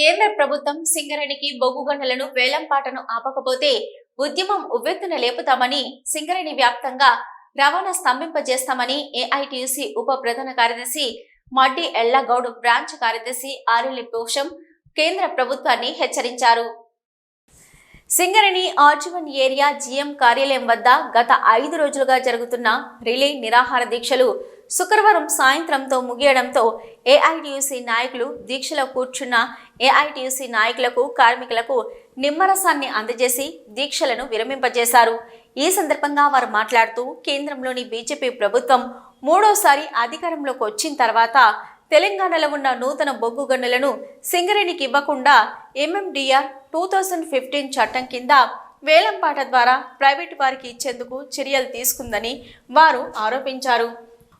కేంద్ర ప్రభుత్వం సింగరేణికి బొగ్గు గనులను వేలంపాటను ఆపకపోతే ఉద్యమం ఉవ్వెత్తున లేపుతామని సింగరేణి వ్యాప్తంగా రవాణా స్తంభింపజేస్తామని ఏఐటియుసి ఉప ప్రధాన కార్యదర్శి మడ్డి ఎల్లగౌడ్ బ్రాంచ్ కార్యదర్శి ఆరెల్లి పోషం కేంద్ర ప్రభుత్వాన్ని హెచ్చరించారు. సింగరేణి ఆర్జీవన్ ఏరియా జీఎం కార్యాలయం వద్ద గత ఐదు రోజులుగా జరుగుతున్న రిలే నిరాహార దీక్షలు శుక్రవారం సాయంత్రంతో ముగియడంతో ఏఐటియుసి నాయకులు దీక్షలో కూర్చున్న ఏఐటియుసి నాయకులకు కార్మికులకు నిమ్మరసాన్ని అందజేసి దీక్షలను విరమింపజేశారు. ఈ సందర్భంగా వారు మాట్లాడుతూ కేంద్రంలోని బీజేపీ ప్రభుత్వం మూడోసారి అధికారంలోకి వచ్చిన తర్వాత తెలంగాణలో ఉన్న నూతన బొగ్గు గనులను సింగరేణికి ఇవ్వకుండా ఎంఎండిఆర్ టూ థౌజండ్ ఫిఫ్టీన్ చట్టం కింద వేలంపాట ద్వారా ప్రైవేటు వారికి ఇచ్చేందుకు చర్యలు తీసుకుందని వారు ఆరోపించారు.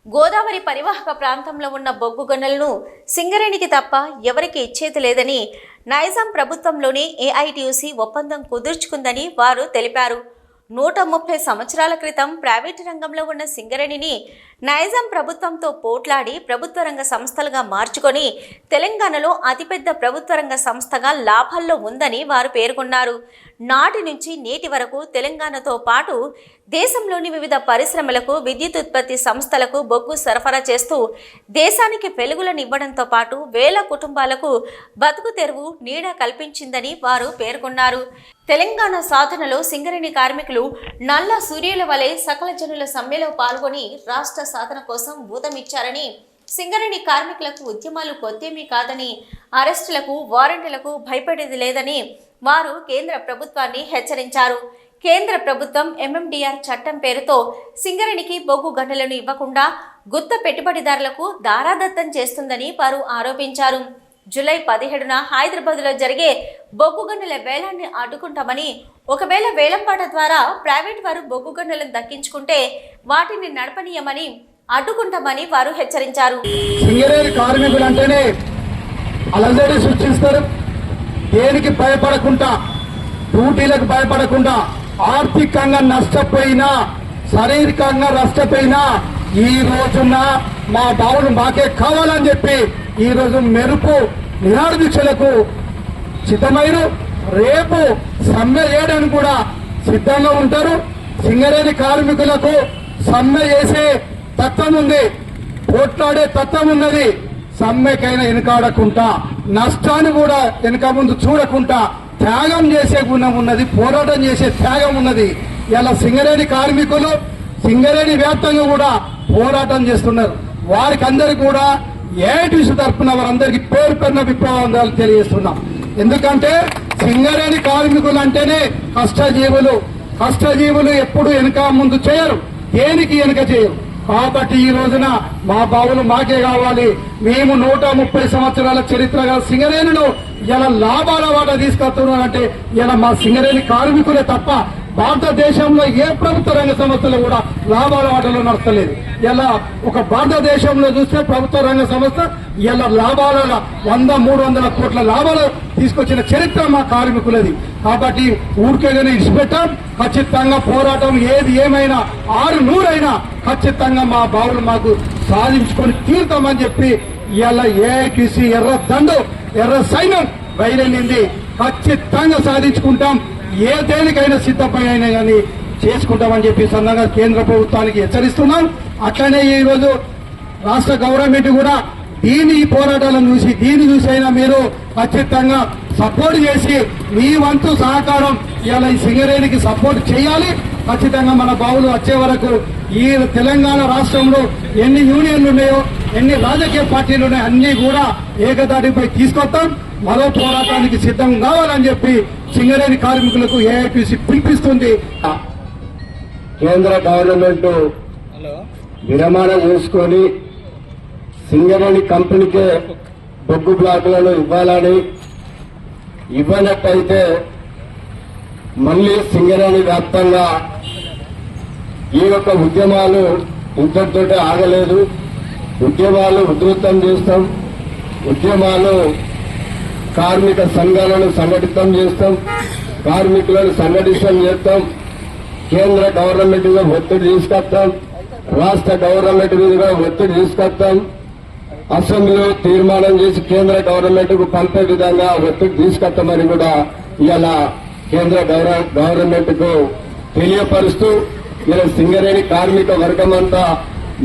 గోదావరి పరివాహక ప్రాంతంలో ఉన్న బొగ్గు గనులను సింగరేణికి తప్ప ఎవరికి ఇచ్చేది లేదని నైజాం ప్రభుత్వంలోనే ఏఐటియుసి ఒప్పందం కుదుర్చుకుందని వారు తెలిపారు. నూట ముప్పై సంవత్సరాల క్రితం ప్రైవేటు రంగంలో ఉన్న సింగరేణిని నైజాం ప్రభుత్వంతో పోట్లాడి ప్రభుత్వ రంగ సంస్థలుగా మార్చుకొని తెలంగాణలో అతిపెద్ద ప్రభుత్వ రంగ సంస్థగా లాభాల్లో ఉందని వారు పేర్కొన్నారు. నాటి నుంచి నేటి వరకు తెలంగాణతో పాటు దేశంలోని వివిధ పరిశ్రమలకు విద్యుత్ ఉత్పత్తి సంస్థలకు బొగ్గు సరఫరా చేస్తూ దేశానికి వెలుగులనివ్వడంతో పాటు వేల కుటుంబాలకు బతుకు తెరువు నీడ కల్పించిందని వారు పేర్కొన్నారు. తెలంగాణ సాధనలో సింగరేణి కార్మికులు నల్ల సూర్యుల వలె సకల జనుల సమ్మెలో పాల్గొని రాష్ట్ర సాధన కోసం ఊతమిచ్చారని సింగరేణి కార్మికులకు ఉద్యమాలు కొత్తేమీ కాదని అరెస్టులకు వారెంట్లకు భయపడేది లేదని వారు కేంద్ర ప్రభుత్వాన్ని హెచ్చరించారు. కేంద్ర ప్రభుత్వం ఎంఎండిఆర్ చట్టం పేరుతో సింగరేణికి బొగ్గు గనులను ఇవ్వకుండా గుత్త పెట్టుబడిదారులకు దారాదత్తం చేస్తుందని వారు ఆరోపించారు. జూలై పదిహేడున హైదరాబాద్లో జరిగే బొగ్గు గనుల వేలాన్ని అడ్డుకుంటామని ఒకవేళ వేలంపాట ద్వారా ప్రైవేట్ వారు బొగ్గు గనులను దక్కించుకుంటే వాటిని నడపనీయమని అడ్డుకుంటామని వారు హెచ్చరించారు. సింగరేణి కార్మికులు అంటేనే అలందరి సృష్టిస్తారు. దేనికి భయపడకుండా డ్యూటీలకు భయపడకుండా ఆర్థికంగా నష్టపోయినా శారీరకంగా నష్టపోయినా ఈ రోజున మా బావులు మాకే కావాలని చెప్పి ఈ రోజు మెరుపు నిరాదీక్షలకు సిద్ధమైన రేపు సమ్మె చేయడానికి కూడా సిద్ధంగా ఉంటారు. సింగరేణి కార్మికులకు సమ్మె చేసే తత్వం ఉంది. పోట్లాడే తత్వం ఉన్నది. సమ్మెకైనా వెనుకాడకుండా నష్టాన్ని కూడా వెనుక ముందు చూడకుండా త్యాగం చేసే గుణం ఉన్నది పోరాటం చేసే త్యాగం ఉన్నది. ఇలా సింగరేణి కార్మికులు సింగరేణి వ్యాప్తంగా కూడా పోరాటం చేస్తున్నారు. వారికి అందరికి కూడా ఏటీసీ తరఫున వారందరికీ పేరు పెరిన విప్లవాలు తెలియజేస్తున్నాం. ఎందుకంటే సింగరేణి కార్మికులు అంటేనే కష్టజీవులు. కష్టజీవులు ఎప్పుడు వెనుక ముందు చేయరు. దేనికి వెనుక చేయరు? కాబట్టి ఈ రోజున మా బావులు మాకే కావాలి. మేము నూట ముప్పై సంవత్సరాల చరిత్ర గల సింగరేణిను ఇలా లాభాల వాట తీసుకొస్తున్నారంటే ఇలా మా సింగరేణి కార్మికులే తప్ప భారతదేశంలో ఏ ప్రభుత్వ రంగ సంస్థలు కూడా లాభాల వాటలో నడతలేదు ఇలా ఒక భారతదేశంలో చూస్తే ప్రభుత్వ రంగ సంస్థ ఇలా లాభాల వంద మూడు వందల కోట్ల లాభాలు తీసుకొచ్చిన చరిత్ర మా కార్మికులది. కాబట్టి ఊరికేగానే ఇచ్చిపెట్టాం. ఖచ్చితంగా పోరాటం ఏది ఏమైనా ఆరు నూరైనా ఖచ్చితంగా మా బావులు మాకు సాధించుకొని తీరుతామని చెప్పి ఇలా ఏఐటీసీ ఎర్ర దండు ఎర్ర సైన్యం బయలుదేరింది. ఖచ్చితంగా సాధించుకుంటాం. ఏ దేనికైనా సిద్ధపైన కానీ చేసుకుంటామని చెప్పి సందర్భంగా కేంద్ర ప్రభుత్వానికి హెచ్చరిస్తున్నాం. అట్లనే ఈ రోజు రాష్ట్ర గవర్నమెంట్ కూడా దీని ఈ పోరాటాలను చూసి దీన్ని చూసి అయినా మీరు ఖచ్చితంగా సపోర్ట్ చేసి మీ వంతు సహకారం ఇలా ఈ సింగరేణికి సపోర్ట్ చేయాలి. ఖచ్చితంగా మన బావులు వచ్చే వరకు ఈ తెలంగాణ రాష్ట్రంలో ఎన్ని యూనియన్లు ఉన్నాయో ఎన్ని రాజకీయ పార్టీలు ఉన్నాయో అన్ని కూడా ఏకదాటిపై తీసుకొస్తాం. మరో పోరాటానికి సిద్ధం కావాలని చెప్పి సింగరేణి కార్మికులకు ఏఐపిసి పిలిపిస్తుంది. కేంద్ర గవర్నమెంట్ విరమణ చేసుకొని సింగరేణి కంపెనీకే బొగ్గు బ్లాకులను ఇవ్వాలని ఇవ్వనట్టయితే మళ్ళీ సింగరేణి వ్యాప్తంగా ఈ యొక్క ఉద్యమాలు ఇంతటితోటే ఆగలేదు. ఉద్యమాలు ఉధృతం చేస్తాం. ఉద్యమాలు కార్మిక సంఘాలను సంఘటితం చేస్తాం. కార్మికులను సంఘటితం చేస్తాం. కేంద్ర గవర్నమెంట్ మీద ఒత్తిడి తీసుకొస్తాం. రాష్ట్ర గవర్నమెంట్ మీద కూడా ఒత్తిడి తీసుకొస్తాం. అసెంబ్లీలో తీర్మానం చేసి కేంద్ర గవర్నమెంట్కు పంపే విధంగా ఒత్తిడి తీసుకొస్తామని కూడా ఇలా కేంద్ర గవర్నమెంట్కు తెలియపరుస్తూ ఇలా సింగరేణి కార్మిక వర్గం అంతా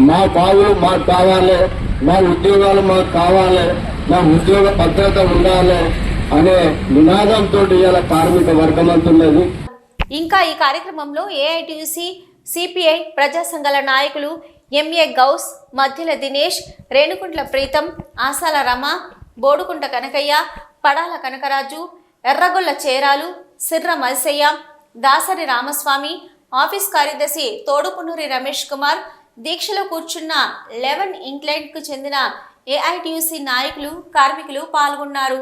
మా బావులు మాకు కావాలి మా ఉద్యోగాలు మాకు కావాలి మా ఉద్యోగ భద్రత ఉండాలి అనే నినాదంతో ఇలా కార్మిక వర్గం అంటున్నది ఇంకా ఈ కార్యక్రమంలో ఏఐటియుసి సిపిఐ ప్రజా సంఘాల నాయకులు M A Ghouse Madhyala Dinesh Renukuntla Preetham Asala Rama Bodukunta Kanakaiah Padala Kanakaraju Erragolla Cheralu Sirra Malsaiah Dasari Ramaswamy office కార్యదర్శి తోడుపునూరి రమేష్ కుమార్ దీక్షలో కూర్చున్న లెవెన్ ఇంగ్లాండ్కు చెందిన ఏఐటియుసి నాయకులు కార్మికులు పాల్గొన్నారు.